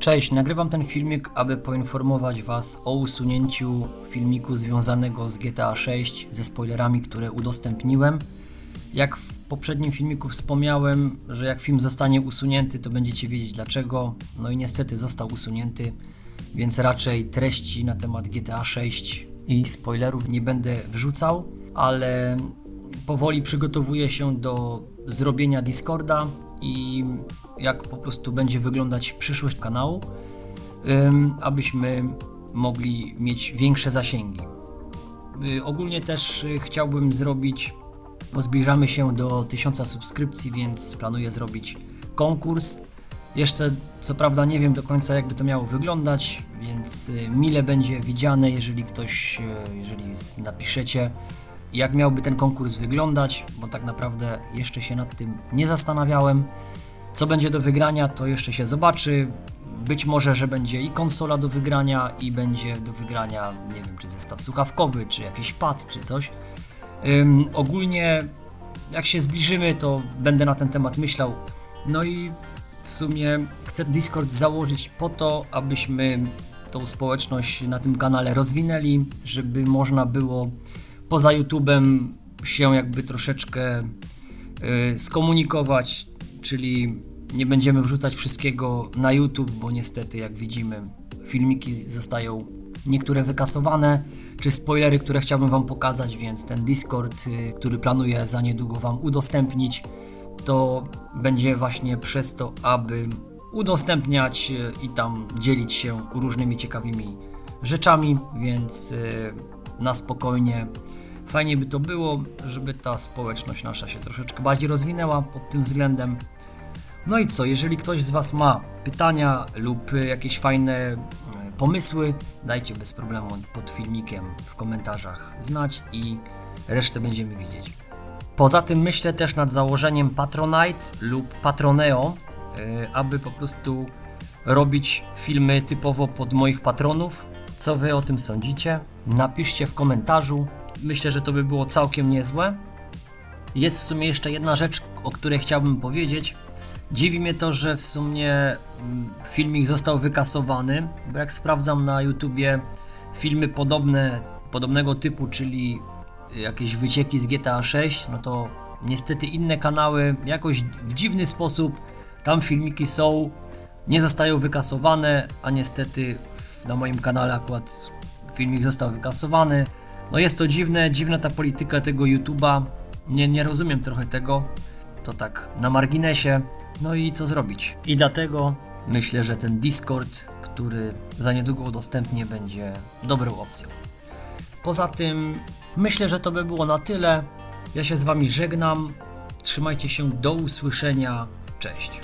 Cześć, nagrywam ten filmik, aby poinformować Was o usunięciu filmiku związanego z GTA 6 ze spoilerami, które udostępniłem. Jak w poprzednim filmiku wspomniałem, że jak film zostanie usunięty, to będziecie wiedzieć dlaczego. No i niestety został usunięty, więc raczej treści na temat GTA 6 i spoilerów nie będę wrzucał, ale powoli przygotowuję się do zrobienia Discorda i jak po prostu będzie wyglądać przyszłość kanału, abyśmy mogli mieć większe zasięgi. Y, Ogólnie też y, chciałbym zrobić, bo zbliżamy się do 1000 subskrypcji, więc planuję zrobić konkurs. Jeszcze co prawda nie wiem do końca jakby to miało wyglądać, więc y, mile będzie widziane, jeżeli ktoś, jeżeli napiszecie jak miałby ten konkurs wyglądać, bo tak naprawdę jeszcze się nad tym nie zastanawiałem. Co będzie do wygrania, to jeszcze się zobaczy. Być może, że będzie i konsola do wygrania, i będzie do wygrania, nie wiem, czy zestaw słuchawkowy, czy jakiś pad, czy coś. Ym, ogólnie, jak się zbliżymy, to będę na ten temat myślał. No i w sumie chcę Discord założyć po to, abyśmy tą społeczność na tym kanale rozwinęli, żeby można było poza YouTube'em się jakby troszeczkę y, skomunikować, czyli nie będziemy wrzucać wszystkiego na YouTube, bo niestety jak widzimy filmiki zostają niektóre wykasowane, czy spoilery, które chciałbym Wam pokazać, więc ten Discord, y, który planuję za niedługo Wam udostępnić, to będzie właśnie przez to, aby udostępniać y, i tam dzielić się różnymi ciekawymi rzeczami, więc y, na spokojnie fajnie by to było, żeby ta społeczność nasza się troszeczkę bardziej rozwinęła pod tym względem. No i co, jeżeli ktoś z Was ma pytania lub jakieś fajne y, pomysły, dajcie bez problemu pod filmikiem w komentarzach znać i resztę będziemy widzieć. Poza tym myślę też nad założeniem Patronite lub Patroneo, y, aby po prostu robić filmy typowo pod moich patronów. Co wy o tym sądzicie? Napiszcie w komentarzu. Myślę, że to by było całkiem niezłe. Jest w sumie jeszcze jedna rzecz, o której chciałbym powiedzieć. Dziwi mnie to, że w sumie mm, filmik został wykasowany, bo jak sprawdzam na YouTubie filmy podobne, podobnego typu, czyli jakieś wycieki z GTA 6, no to niestety inne kanały jakoś w dziwny sposób tam filmiki są, nie zostają wykasowane, a niestety na moim kanale akurat filmik został wykasowany. No jest to dziwne, dziwna ta polityka tego YouTube'a. Nie, nie rozumiem trochę tego. To tak na marginesie. No i co zrobić? I dlatego myślę, że ten Discord, który za niedługo udostępnię, będzie dobrą opcją. Poza tym myślę, że to by było na tyle. Ja się z Wami żegnam. Trzymajcie się do usłyszenia. Cześć.